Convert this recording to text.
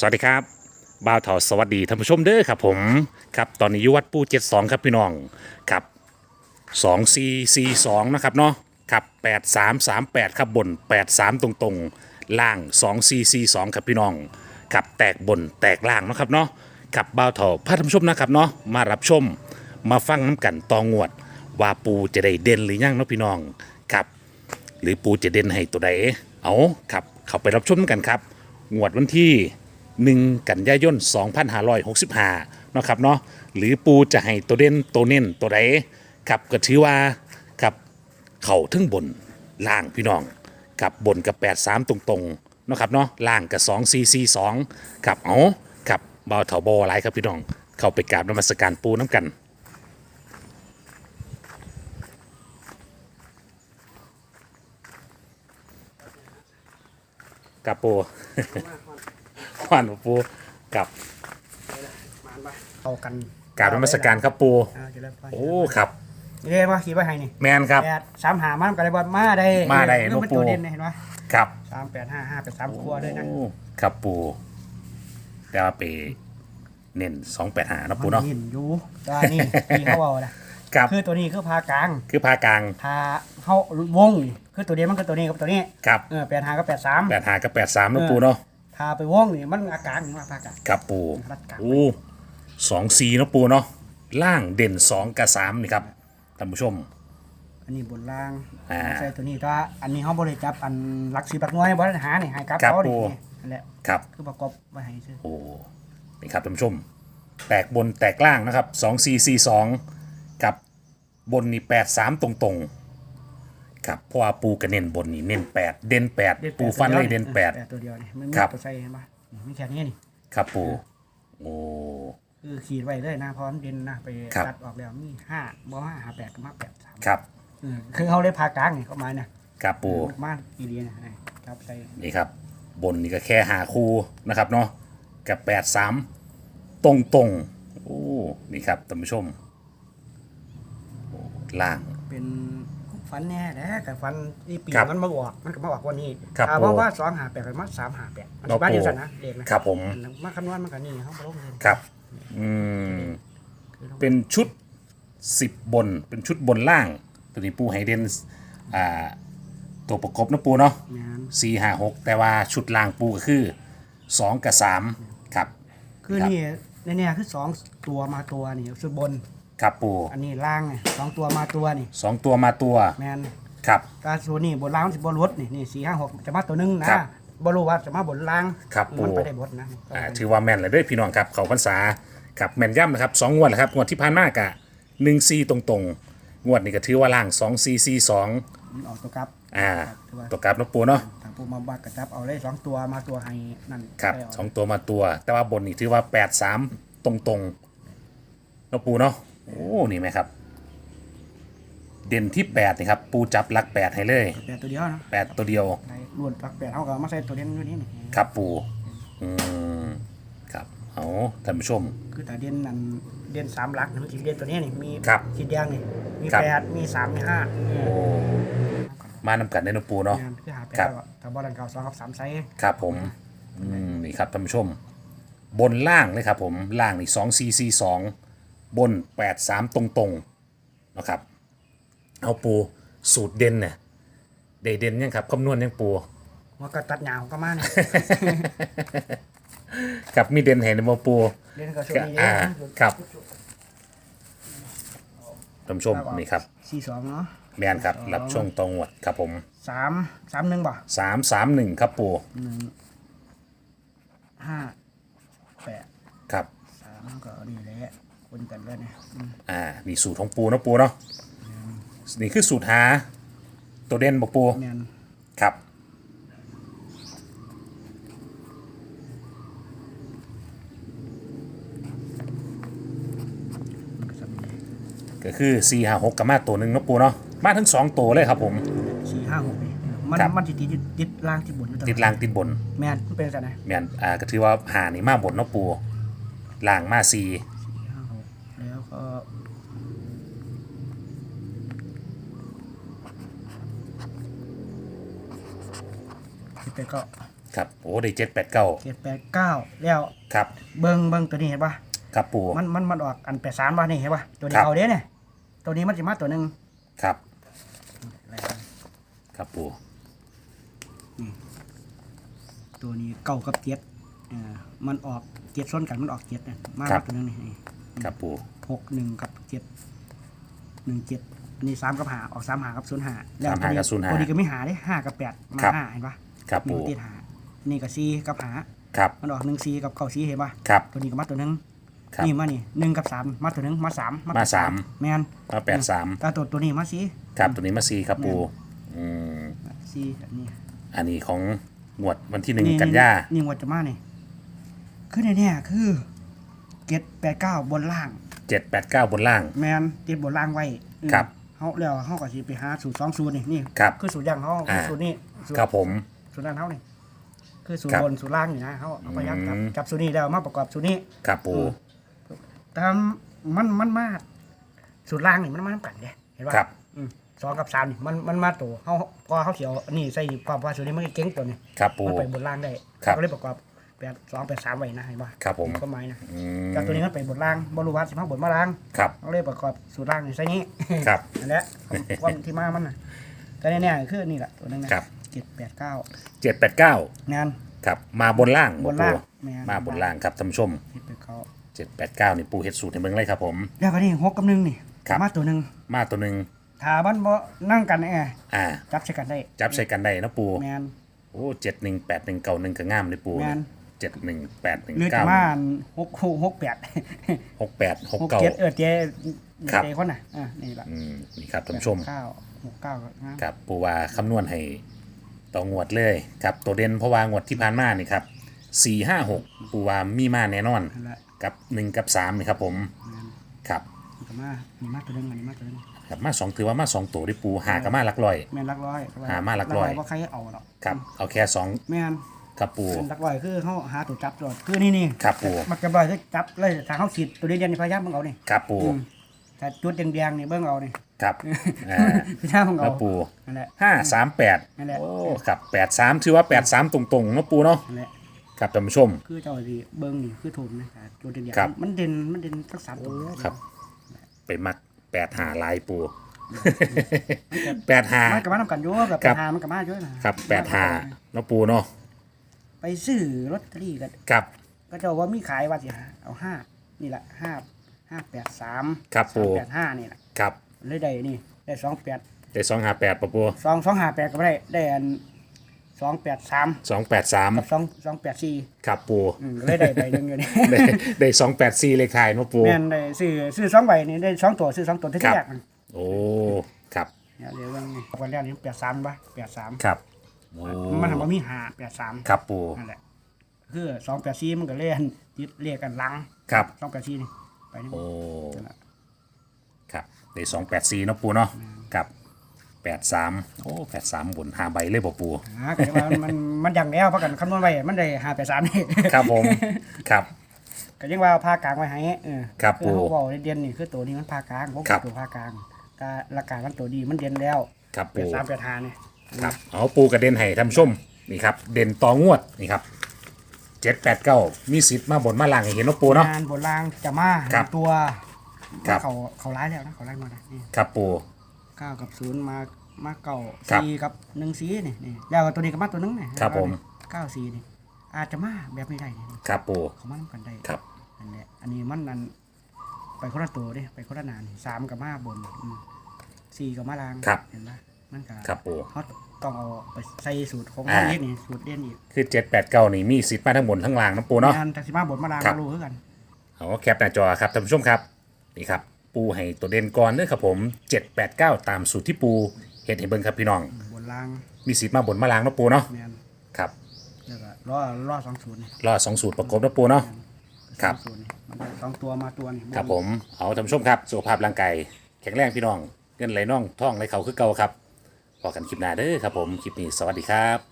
สวัสดีครับบ่าวเถาสวัสดีท่านผู้ชมเด้อครับผมครับตอนนี้อยู่วัดปู72ครับพี่น้องครับ2442นะครับเนาะครับ8338ครับบน83ตรงๆล่าง2442ครับพี่น้องครับแตกบนแตกล่างนะครับเนาะครับบ่าวเถาพาท่านผู้ชมนะครับเนาะมารับชมมาฟังน้ำกันตองวด ว่าปูจะได้เด่นหรือยังเนาะพี่น้องครับหรือปูจะเด่นให้ตัวใดเอาครับ เข้าไปรับชมกันครับงวดวันที่ 1 กันยายน 2565นาะครับเนาะหรือปูจะให้ตัวเด่นตัวเน้นตัวใดครับก็ถือว่าครับเข่าทึ่งบนล่างพี่น้องกับบนกับ 83 ตรงๆนะครับเนาะล่างกับ2 4 4 2ครับเอาครับเบาเถาบอหลายครับพี่น้อง เข้าไปกราบนมัสการปูน้ำกันกับปู ขวานปูกับเอากันกราบนมัสการครับปูอ่าเจริญพรโอ้ครับนี่เรียกว่าขี่ไปให้นี่แมนครับ แปดสามหามันกันเลยบอลมาได้มาได้เรื่องมันหลวงปู่ตัวเด่นนะเห็นไหมครับสามแปดห้าห้าเป็นสามครัวด้วยนะโอ้ครับปูแต่ว่าไปเน้นสองแปดหานะปูเนาะ มัหินอยู่แตว่านี่ที่เขาเอานะครับ คือตัวนี้คือพากลางคือพากลางพาเขาวงนี่คือตัวเดียวมันคือตัวนี้กับตัวนี้ ครับเออแปดหาก็แปดสาม แปดหากับแปดสามนะปูเนาะ พาไปวงนี่มันอาการว่าพากลางครับปูรัดกลางโอ้สองซีนะปูเนาะล่างเด่นสองกับสามนี่ครับท่านผู้ชม อันนี้บนล่างอ่า ใส่ตัวนี้แต่ว่าอันนี้เขาบริจับอันหลักสีบักน้อยบริหารนี่ให้กลับครับเขาดิปู่นั่นแหละครับ คือประกอบไว้ให้ซื้อโอ้นี่ครับท่านผู้ชม แตกบนแตกล่างนะครับสองซีซีสองกับบนนี่แปดสามตรงๆ ครับเพราะว่าปูกระเน้นบนนี่เน้นแปดเด่นแปดเด่นแปดปูฟันเลยตัวดียวเด่นแปด ตัวเดียวนี่มันมีครับ ตัวใส่เห็นปะนี่มีแค่นี้นี่ครับปูโอ้ คือขีดไว้เลยนะพร้อมนเด่นนะไปครับ ตัดออกแล้วมีห้าบ่ห้าหาแปดก็มาแปดสามครับเออคือเขาได้พากลางนี่เข้ามาเนี่ยครับปูมาอีเดียนะจับใส่นี่ครับ บนนี่ก็แค่หาคูนะครับเนาะกับแปดสามตรงตรงๆโอ้นี่ครับท่านผู้ชมโอ้ล่างเป็น ฟันแน่แหละแต่ฟันอีปีครับมันมาบอกมันก็มาบอกวันนี้ครับถ้าปู่ว่าว่าสองหาแปดก็มาสามหาแปดมันครับ บ้านเดียวปู่กันนะเด็กนะครับผม มาคำนวณมันก็นี่เขามาลงเลยครับ อืม เป็นชุดสิบบน เป็นชุดบนล่าง ตัวนี้ปูไฮเดนอ่า ตัวประกบนะปูเนาะงานสี่ห้าหกแต่ว่าชุดล่างปูก็คือสองกับสามครับ คือรับนี่เนี่ยคือสองตัวมาตัวนี่สุดบน ครับปูอันนี้ล่างไงสองตัวมาตัวนี่สองตัวมาตัว แมนครับการสูนี่บนล่างมันสิบนรถนี่นี่สี่ห้าหกจะมาตัวหนึงนะครับบรู้ว่าจะมาบนล่างครับมันปู่ไปได้บทนะอ่าถือว่าแม่นเลยเด้วยพี่น้องครับเขาพรรษาครับแม่นย่ำนะครับสองงวดแหละครับงวดที่ผ่านมากะหนึ่งซีตรงๆ งวดนี้ก็ถือว่าล่างสองซีซีสองมันออกตัวกลับอ่าตัวกลับนะปูเนาะทางผู้มาบักกระจับเอาเลยสองตัวมาตัวให้นั่นครับได้เอาสองตัวมาตัว แต่ว่าบนนี่ถือว่าแปดสามตรงๆนะปูเนาะ โอ้นี่ไหมครับ เด่นที่แปดนี่ครับ ปูจับหลักแปดให้เลยแปดตัวเดียวนะแปดตัวเดียวในล้วนปักแปดเขาก็เอามาใส่ตัวเด่นอยู่นี่นี่ครับปูอืมครับเอาท่านผู้ชม คือแต่เด่นนั่นเด่นสามหลักนี่มันสิเด่นตัวนี้นี่มีครับสีแดงนี่มีครับ แปดมีสามมีห้าโอ้มานำกันได้นะปูเนาะ งานคือหาแปดครับ แล้วก็แต่บอลลันเก่าสองกับสามไซส์ครับผมอืมนี่ครับท่านผู้ชม บนล่างเลยครับผมล่างนี่สองซีซีสอง บนแปดสามตรงๆนะครับ เอาปูสูตรเด่นเนี่ยได้เด่นยังครับคำนวณยังปูว่าก็ตัดหยาวก็มาเนี่ยครับมีเด่นเห็นบ่ปูเด่นก็ช่วก็งนี้อ่าเด่นครับ ท่านผู้ชมนี่ครับสี่สองเนาะแมนครับรับช่วงตรงวดครับผมสามสามหนึ่งบ่สามสามหนึ่งครับปูห้าแปดครับ สามก็นี่แหละ คนกันเลยเนี่ยอืมอ่านี่สูตรของปูนะปูเนาะนี่คือสูตรหา ตัวเด่นบ่ปูแมนครับ มันก็จะมีก็คือ4 5 6กับมาตัวหนึ่งเนาะปูเนาะมาทั้ง2ตัวเลยครับผม สี่ห้าหกนี่มันครับ มันติดติดติดล่างที่บนอยู่ตลอติดล่างติดบนแมนมันเป็นสันนะแม่นอ่าก็ถือว่าหานี่มาบนเนาะปูล่างมา4 สิบแปดก็ครับโอ้ได้เจ็ดแปดเก้าเจ็ดแปดเก้าแล้วครับเบิ้งเบิ้งตัวนี้เห็นปะครับปูมันมันมันออกอันแปดสามป่ะนี่เห็นปะตัวคนี้รับเอาเด้เนี่ยตัวนี้มันจะมาตัวหนึ่งครับ ครับปูตัวนี้เก้ากับเจ็ดเออมันออกเจ็ดส้นกันมันออกเจ็ดเนี่ยมาตัวหนึงนี่นี่ครับปูหกหนึ่งกับเจ็ดหนึ่งเจ็ดอันนี้สามกับหาออกสามหากับศูนย์หาแล้วสามหากับศูนย์หาตัวนี้ก็ไม่หาได้ห้ากับแปดมาครับห้าเห็นปะ ครับนี่ปู มันติดหานี่กับสี่กับหาครับมันออกหนึ่งสี่กับเก้าสี่เห็นปะครับตัวนี้ก็มาตัวหนึงครับ นี่มานี่หนึ่งกับสามมาตัวหนึงมาสามมาสาม แมนมาแปดสามตาตัวตัวนี้มาสี่ครับตัวนี้มาสี่ครับปูอืมสี่อันนี้อันนี้ของงวดวันที่หนึ่งกันยานี่งวดจะมานี่คือในเนี่ยคือเจ็ดแปดเก้าบนล่าง เจ็ดแปดเก้าบนล่าง แมนติดบนล่างไว้อืมครับเขาแล้วเขาก็สิไปหาสูตรสองสูตรนี่นี่ครับคือสูตรย่างเขาอ่า สูตรนี้สูตร ครับผม สูตรด้านเขานี่คือสูตครัรบบนสูตรล่างอยู่นะเขาเอาพยายามจับอืมจับสูตรนี้แล้วมาประกอบสูตรนี้ครับปูอืมแต่มันมันมาสูตรล่างนี่มันมาน้ำกันเด้เห็นป่ะครับอืมสองกับสามนี่มันมันมาตัวเขาพอเขาเขียวอันนี้ใส่ความว่าสูตรนี้มันก็เก่งตัวนี่ครับปูมันไปบนล่างได้ครับก็เลยประกอบแปดสองแปดสามไว้นะเห็นป่ะครับผมก็หมายนะอืมจากตัวนี้มันไปบนล่างบรูวัดสิบห้าบนมาล่างครับเขาเลยประกอบสูตรล่างนี่ใส่นี้ครับนั่นแหละความที่มามันน่ะก็แน่ๆคือนี่แหละตัวนึงนะครับ เจ็ดแปดเก้าเจ็ดแปดเก้างานครับ มาบนล่างบนล่างปูแม่นมาบนล่างครับท่านผู้ชมเจ็ดแปดเก้าเจ็ดแปดเก้านี่ปูเฮ็ดสูตรให้เบิ่งเลยครับผม แล้วก็นี่หกกับหนึ่งนี่ครับ มาตัวหนึ่งมาตัวหนึ่งถ้าบ้านบ่นั่งกันไงอ่า จับใช้กันได้จับใส่กันได้นะปูแมน โอ้เจ็ดหนึ่งแปดหนึ่งเก้าหนึ่งก็งามเลยปูแม่น เจ็ดหนึ่งแปดหนึ่งเลือกเก้ามาหกหกหกแปดหกแปดหกหกเก้า เจ็ดเออเจ๊ครับ เจ๊คนน่ะอะนี่แหละอืมนี่ครับท่านผู้ชมเก้าหกเก้าก็งามครับปูว่าคำนวณให้ ต่องวดเลยครับตัวเด่นเพราะว่างวดที่ผ่านมานี่ครับสี่ห้าหกปูว่ามีมาแน่นอน นั่นแหละกับหนึ่งกับสามนี่ครับผมแมนครับมันก็มานี่มาตัวหนึงอันนี้มาตัวหนึงครับมาสองถือว่ามาสองตัวได้ปูหากับมาหลักร้อย แมนรักร้อยหามาหลักร้อย ว่าใครเอาหรอกครับเอาแค่สองแมนครับปู เป็นรักร้อยคือเขาหาตัวจับตลอดคือนี่นี่ครับปูมักจะร้อยคือจับเลยทางเขาขีดตัวเดียวนี่พยายามมึงเอานี่ครับปูอืมแต่จุดแดงๆนี่เบิ่งเอานี่ ครับอ่าพยายามมึงคเอารับปูนั่นแหละ ห้าสามแปดนั่นแหละ โอ้ครับแปดสามถือว่าแปดสามตรงๆเนาะปูเนาะนั่นแหละครับท่านผู้ชม คือเจ้าสิเบิ่งนี่คือถูกนะแต่จุดแดงครับ ๆมันเด่นมันเด่นทั้งสามตัวครับ ไปมักแปดหาลายปูแปดหา มันก็มาทำกันอยู่แบบครับ หามันก็มาอยู่นะครับแปดหาเนาะปูเนาะไปซื้อลอตเตอรี่กันครับก็เจ้าว่ามีขายว่าสิหาเอาห้านี่แหละห้าห้าแปดสามครับปูแปดห้านี่แหละ ครับ เลยได้นี่ได้สองแปดได้สองหาแปดปะปูสองสองห้าแปดก็ไม่ได้ได้อันสองแปดสามสองแปดสามกับสองสองแปดสี่ครับปูอืมเลยได้ใบหนึ่งอยู่นี่ได้ได้สองแปดสี่เลขท้ายเนาะปูแม่นได้ซื้อซื้อสองใบนี่ได้สองตัวซื้อสองตัวที่ครับแรกมันโอ้ครับเนี่ยเดี๋ยวเรื่องนี้วันแรกนี่แปดสามป่ะแปดสามครับโอ้มันทำมามีหาแปดสามครับปูนั่นแหละคือสองแปดสี่มันก็เล่นติดเรียกกันหลังครับสองแปดสี่นี่ไปนี่โอ้ นั่นแหละ ครับ ได้สองแปดสี่เนาะปูเนาะกับแปดสามโอ้แปดสามบนหาใบเลยปะปูหาก็ยังว่ามันมันยังแล้วเพราะกันคำนวณไว้มันได้หาแปดสามนี่ครับผมครับ ก็ยังว่าพากลางไว้ให้เออครับคือเขาปู่บอกเด่นนี่คือตัวนี้มันพากลางผมครับตัวพากลางก็ราคามันตัวดีมันเด่นแล้วครับแปปูดสามแปดห้านี่ครับเอาปูกระเด็นให้ท่านผู้ชมนี่ครับ เด่นต่องวดนี่ครับเจ็ดแปดเก้ามีสิทธิ์มาบนมาล่างให้เห็นเนาะปูเนาะ งานบนล่างจะมาครับ ตัว ครับ เขาเขาร้ายแล้วนะเขาร้ายมาแล้วนี่ครับปู เก้ากับศูนย์มามาเก้าครับสี่กับหนึ่งสี่นี่นี่แล้วก็ตัวนี้ก็มาตัวหนึงนี่ครับผม เก้าสี่นี่อาจจะมาแบบไม่ได้นี่นี่ครับปู เขามาทำกันได้ครับ อันเนี้ยอันนี้มันนั่นไปคนละตัวดิไปคนละนานนี่สามกับมาบนอืมสี่กับมาล่างครับ เห็นปะมันก็ครับปู เขาต้องเอาไปใส่สูตรของอ่าเขาเองนี่สูตรเด่นอีกคือเจ็ดแปดเก้านี่มีสิทธิ์มาทั้งบนทั้งล่างเนาะปูเนาะ งานทักษิมาบนมาล่างครับ มารู้คือกัน เอาแคปหน้าจอครับท่านผู้ชมครับ นี่ครับปูให้ตัวเด่นก่อนเด้อครับผมเจ็ดแปดเก้าตามสูตรที่ปูเห็นให้เบิ่งครับพี่น้อง บนล่างมีสิทธิ์มาบนมาล่างเนาะปูเนาะแมนครับแล้วก็รอรอสองศูนย์นี่รอสองสูตรประกบเนาะปูเนาะ ครับ สองศูนย์นี่มันได้สองตัวมาตัวนี่ครับผมเอาท่านผู้ชมครับสุขภาพร่างกายแข็งแรงพี่น้องเงินไหลน่องท่องไหลเขาคือเก่าครับพอกันคลิปหน้าเด้อครับผมคลิปนี้สวัสดีครับ